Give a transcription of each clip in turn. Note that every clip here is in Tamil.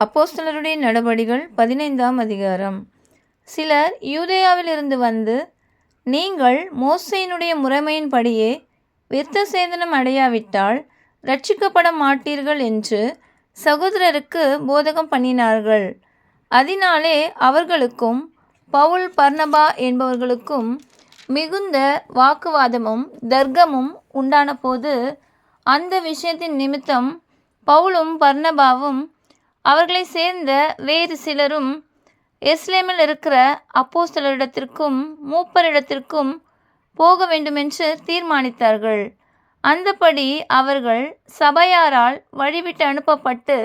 அப்போஸ்தலருடைய நடபடிகள் பதினைந்தாம் அதிகாரம். சிலர் யூதேயாவிலிருந்து வந்து நீங்கள் மோசையினுடைய முறைமையின்படியே விருத்த சேதனம் அடையாவிட்டால் ரட்சிக்கப்பட மாட்டீர்கள் என்று சகோதரருக்கு போதகம் பண்ணினார்கள். அதனாலே அவர்களுக்கும் பவுல் பர்ணபா என்பவர்களுக்கும் மிகுந்த வாக்குவாதமும் தர்க்கமும் உண்டான போது அந்த விஷயத்தின் நிமித்தம் பவுலும் பர்ணபாவும் அவர்களை சேர்ந்த வேறு சிலரும் எஸ்லேமில் இருக்கிற அப்போஸ்தலரிடத்திற்கும் மூப்பரிடத்திற்கும் போக வேண்டுமென்று தீர்மானித்தார்கள். அந்தபடி அவர்கள் சபையாரால் வழிவிட்டு அனுப்பப்பட்டு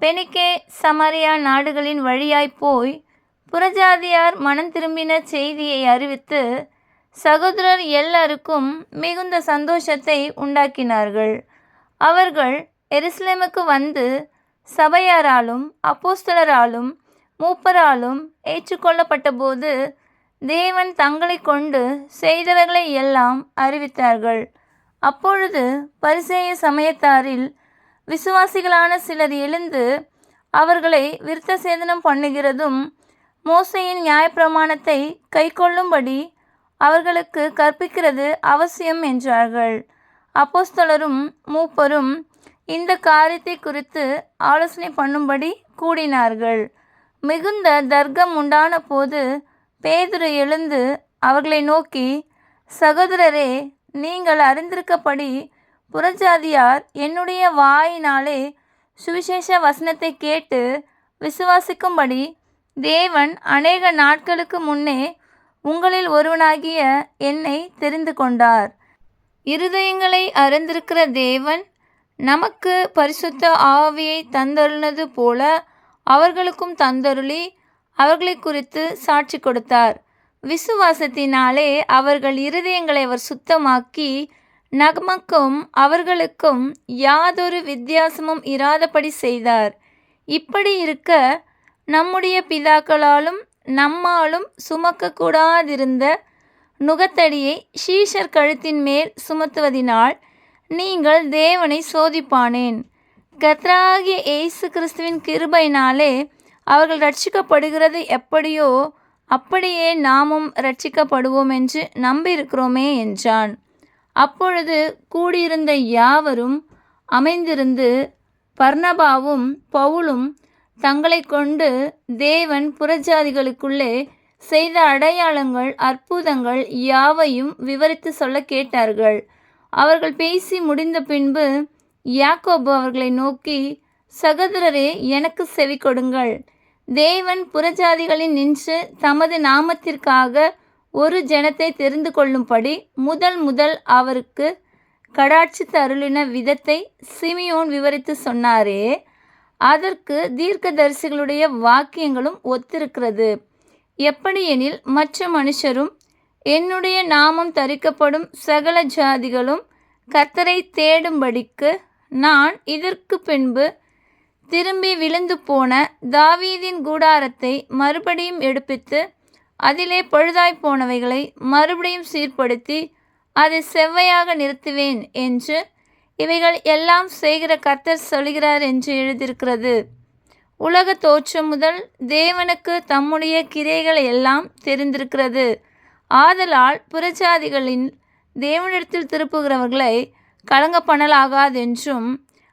பெனிக்கே சமாரியா நாடுகளின் வழியாய் போய் புறஜாதியார் மனம் திரும்பின செய்தியை அறிவித்து சகோதரர் எல்லாருக்கும் மிகுந்த சந்தோஷத்தை உண்டாக்கினார்கள். அவர்கள் எருசலேமுக்கு வந்து சபையாராலும் அப்போஸ்தலராலும் மூப்பராலும் ஏற்றுக்கொள்ளப்பட்டபோது தேவன் தங்களை கொண்டு செய்தவர்களை எல்லாம் அறிவித்தார்கள். அப்பொழுது பரிசேய சமயத்தாரில் விசுவாசிகளான சிலர் எழுந்து அவர்களை விருத்த சேதனம் பண்ணுகிறதும் மோசையின் நியாயப்பிரமாணத்தை கைக்கொள்ளும்படி அவர்களுக்கு கற்பிக்கிறது அவசியம் என்றார்கள். அப்போஸ்தலரும் மூப்பரும் இந்த காரியத்தை குறித்து ஆலோசனை பண்ணும்படி கூடினார்கள். மிகுந்த தர்க்கம் உண்டான போது பேதுரு எழுந்து அவர்களை நோக்கி சகோதரரே நீங்கள் அறிந்திருக்கபடி புறஜாதியார் என்னுடைய வாயினாலே சுவிசேஷ வசனத்தை கேட்டு விசுவாசிக்கும்படி தேவன் அநேக நாட்களுக்கு முன்னே உங்களில் ஒருவனாகிய என்னை தெரிந்து கொண்டார். இருதயங்களை அறிந்திருக்கிற தேவன் நமக்கு பரிசுத்த ஆவியை தந்தருளினது போல அவர்களுக்கும் தந்தருளி அவர்களை குறித்து சாட்சி கொடுத்தார். விசுவாசத்தினாலே அவர்கள் இருதயங்களை அவர் சுத்தமாக்கி நமக்கும் அவர்களுக்கும் யாதொரு வித்தியாசமும் இராதபடி செய்தார். இப்படி இருக்க நம்முடைய பிதாக்களாலும் நம்மாலும் சுமக்கக்கூடாதிருந்த நுகத்தடியை ஷீஷர் கழுத்தின் மேல் சுமத்துவதினால் நீங்கள் தேவனை சோதிப்பானேன். கத்ராகிய இயேசு கிறிஸ்துவின் கிருபையினாலே அவர்கள் ரட்சிக்கப்படுகிறது எப்படியோ அப்படியே நாமும் ரட்சிக்கப்படுவோம் என்று நம்பியிருக்கிறோமே என்றான். அப்பொழுது கூடியிருந்த யாவரும் அமைந்திருந்து பர்ணபாவும் பவுலும் தங்களை கொண்டு தேவன் புறஜாதிகளுக்குள்ளே செய்த அடையாளங்கள் அற்புதங்கள் யாவையும் விவரித்து சொல்ல கேட்டார்கள். அவர்கள் பேசி முடிந்த பின்பு யாக்கோபு அவர்களை நோக்கி சகோதரரே எனக்கு செவி கொடுங்கள். தேவன் புறஜாதிகளில் நின்று தமது நாமத்திற்காக ஒரு ஜனத்தை தெரிந்து கொள்ளும்படி முதல் முதல் அவருக்கு கடாட்சி தருளின விதத்தை சிமியோன் விவரித்து சொன்னாரே. அதற்கு தீர்க்கதரிசிகளுடைய வாக்கியங்களும் ஒத்திருக்கிறது. எப்படியெனில் மற்ற மனுஷரும் என்னுடைய நாமம் தரிக்கப்படும் சகல ஜாதிகளும் கர்த்தரை தேடும்படிக்கு நான் இதற்கு பின்பு திரும்பி விழுந்து போன தாவீதின் கூடாரத்தை மறுபடியும் எடுப்பித்து அதிலே பழுதாய் போனவைகளை மறுபடியும் சீர்படுத்தி அதை செவ்வையாக நிறுத்துவேன் என்று இவைகள் எல்லாம் செய்கிற கர்த்தர் சொல்கிறார் என்று எழுதியிருக்கிறது. உலக தோற்றம் முதல் தேவனுக்கு தம்முடைய கிரைகளை எல்லாம் தெரிந்திருக்கிறது. ஆதலால் புறஜாதிகளின் தேவனிடத்தில் திருப்புகிறவர்களை கலங்க பண்ணலாகாதென்றும்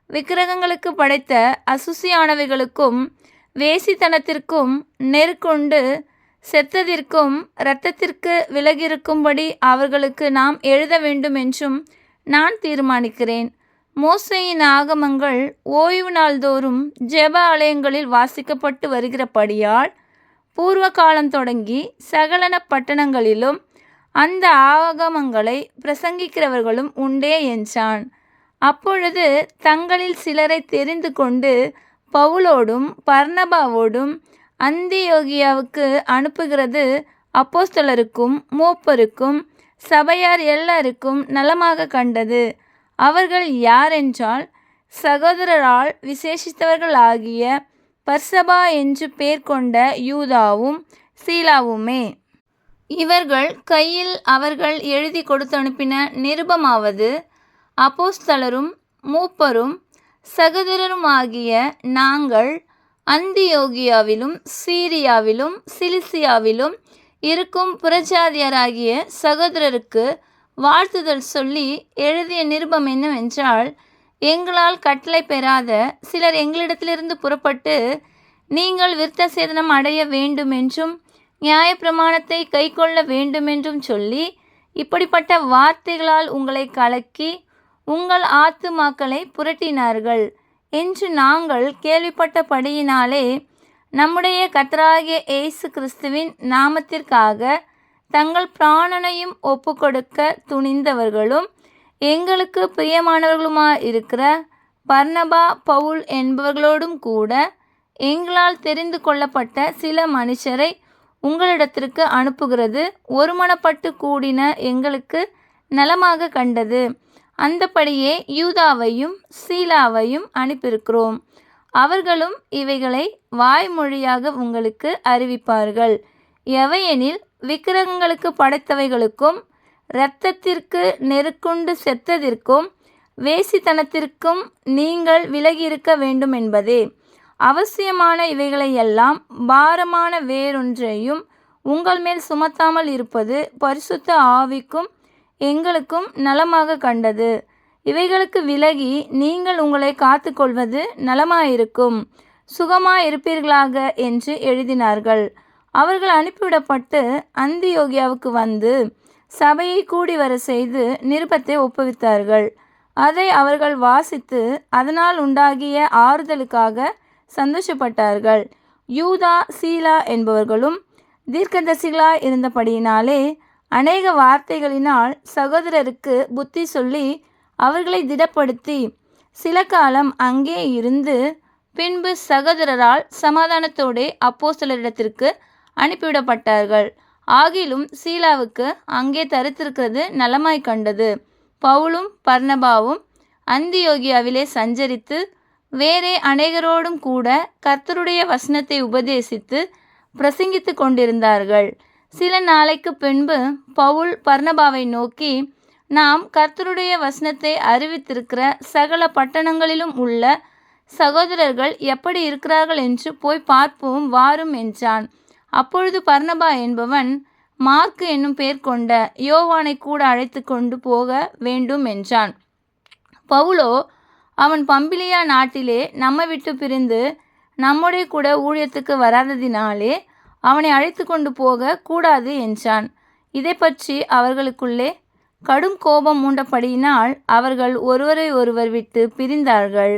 விக்கிரகங்களுக்கு படைத்த அசுசியானவைகளுக்கும் வேசித்தனத்திற்கும் நெருக்கொண்டு செத்ததிற்கும் இரத்தத்திற்கு விலகிருக்கும்படி அவர்களுக்கு நாம் எழுத வேண்டும் என்றும் நான் தீர்மானிக்கிறேன். மோசையின் ஆகமங்கள் ஓய்வு நாள்தோறும் ஜெப ஆலயங்களில் வாசிக்கப்பட்டு வருகிறபடியால் பூர்வ காலம் தொடங்கி சகலன பட்டணங்களிலும் அந்த ஆகமங்களை பிரசங்கிக்கிறவர்களும் உண்டே என்றான். அப்பொழுது தங்களில் சிலரை தெரிந்து கொண்டு பவுலோடும் பர்ணபாவோடும் அந்தியோகியாவுக்கு அனுப்புகிறது அப்போஸ்தலருக்கும் மூப்பருக்கும் சபையார் எல்லாருக்கும் நலமாக கண்டது. அவர்கள் யாரென்றால் சகோதரரால் விசேஷித்தவர்களாகிய பர்சபா என்று பேர் கொண்ட யூதாவும் சீலாவுமே. இவர்கள் கையில் அவர்கள் எழுதி கொடுத்து அனுப்பின நிருபமாவது அப்போஸ்தலரும் மூப்பரும் சகோதரருமாகிய நாங்கள் அந்தியோகியாவிலும் சீரியாவிலும் சிலிசியாவிலும் இருக்கும் புறஜாதியராகிய சகோதரருக்கு வாழ்த்துதல் சொல்லி எழுதிய நிருபம் என்னவென்றால் எங்களால் கட்டளை பெறாத சிலர் எங்களிடத்திலிருந்து புறப்பட்டு நீங்கள் விருத்த சேதனம் அடைய வேண்டுமென்றும் நியாயப்பிரமாணத்தை கைக்கொள்ள வேண்டுமென்றும் சொல்லி இப்படிப்பட்ட வார்த்தைகளால் உங்களை கலக்கி உங்கள் ஆத்துமாக்களை புரட்டினார்கள் என்று நாங்கள் கேள்விப்பட்டபடியினாலே நம்முடைய கத்தராகிய இயேசு கிறிஸ்துவின் நாமத்திற்காக தங்கள் பிராணனையும் ஒப்புக்கொடுக்க துணிந்தவர்களும் எங்களுக்கு பிரியமானவர்களுமாய் இருக்கிற பர்ணபா பவுல் என்பவர்களோடும் கூட எங்களால் தெரிந்து கொள்ளப்பட்ட சில மனுஷரை உங்களிடத்திற்கு அனுப்புகிறது. ஒருமனப்பட்டு கூடின எங்களுக்கு நலமாக கண்டது. அந்தபடியே யூதாவையும் சீலாவையும் அனுப்பியிருக்கிறோம். அவர்களும் இவைகளை வாய்மொழியாக உங்களுக்கு அறிவிப்பார்கள். எவையெனில் விக்கிரகங்களுக்கு படைத்தவைகளுக்கும் இரத்தத்திற்கு நெருக்குண்டு செத்ததிற்கும் வேசித்தனத்திற்கும் நீங்கள் விலகியிருக்க வேண்டும் என்பதே. அவசியமான இவைகளையெல்லாம் பாரமான வேறொன்றையும் உங்கள் மேல் சுமத்தாமல் இருப்பது பரிசுத்த ஆவிக்கும் எங்களுக்கும் நலமாக கண்டது. இவைகளுக்கு விலகி நீங்கள் உங்களை காத்துக்கொள்வது நலமாயிருக்கும். சுகமாயிருப்பீர்களாக என்று எழுதினார்கள். அவர்கள் அனுப்பிவிடப்பட்டு அந்தியோகியாவுக்கு வந்து சபையை கூடி வர செய்து நிருபத்தை ஒப்புவித்தார்கள். அதை அவர்கள் வாசித்து அதனால் உண்டாகிய ஆறுதலுக்காக சந்தோஷப்பட்டார்கள். யூதா சீலா என்பவர்களும் தீர்க்கதரிசிகளாய் இருந்தபடியினாலே அநேக வார்த்தைகளினால் சகோதரருக்கு புத்தி சொல்லி அவர்களை திடப்படுத்தி சில காலம் அங்கே இருந்து பின்பு சகோதரரால் சமாதானத்தோடே அப்போஸ்தலரிடத்திற்கு அனுப்பிவிடப்பட்டார்கள். ஆகிலும் சீலாவுக்கு அங்கே தரித்திருக்கிறது நலமாய் கண்டது. பவுலும் பர்ணபாவும் அந்தியோகியாவிலே சஞ்சரித்து வேறே அநேகரோடும் கூட கர்த்தருடைய வசனத்தை உபதேசித்து பிரசங்கித்து கொண்டிருந்தார்கள். சில நாளைக்கு பின்பு பவுல் பர்ணபாவை நோக்கி நாம் கர்த்தருடைய வசனத்தை அறிவித்திருக்கிற சகல பட்டணங்களிலும் உள்ள சகோதரர்கள் எப்படி இருக்கிறார்கள் என்று போய் பார்ப்போம் வாரும் என்றான். அப்பொழுது பர்ணபா என்பவன் மார்க்கு என்னும் பெயர் கொண்ட யோவானை கூட அழைத்து கொண்டு போக வேண்டும் என்றான். பவுலோ அவன் பம்பிலியா நாட்டிலே நம்மை விட்டு பிரிந்து நம்முடைய கூட ஊழியத்துக்கு வராததினாலே அவனை அழைத்து கொண்டு போக கூடாது என்றான். இதை பற்றி அவர்களுக்குள்ளே கடும் கோபம் மூண்டபடியினால் அவர்கள் ஒருவரை ஒருவர் விட்டு பிரிந்தார்கள்.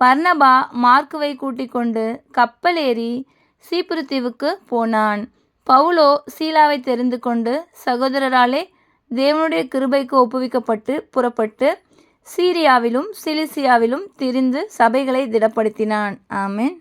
பர்ணபா மார்க்குவை கூட்டிக் கொண்டு கப்பல் சீப்புருத்தீவுக்கு போனான். பவுலோ சீலாவை தெரிந்து கொண்டு சகோதரராலே தேவனுடைய கிருபைக்கு ஒப்புவிக்கப்பட்டு புறப்பட்டு சீரியாவிலும் சிலிசியாவிலும் திரிந்து சபைகளை திடப்படுத்தினான். ஆமேன்.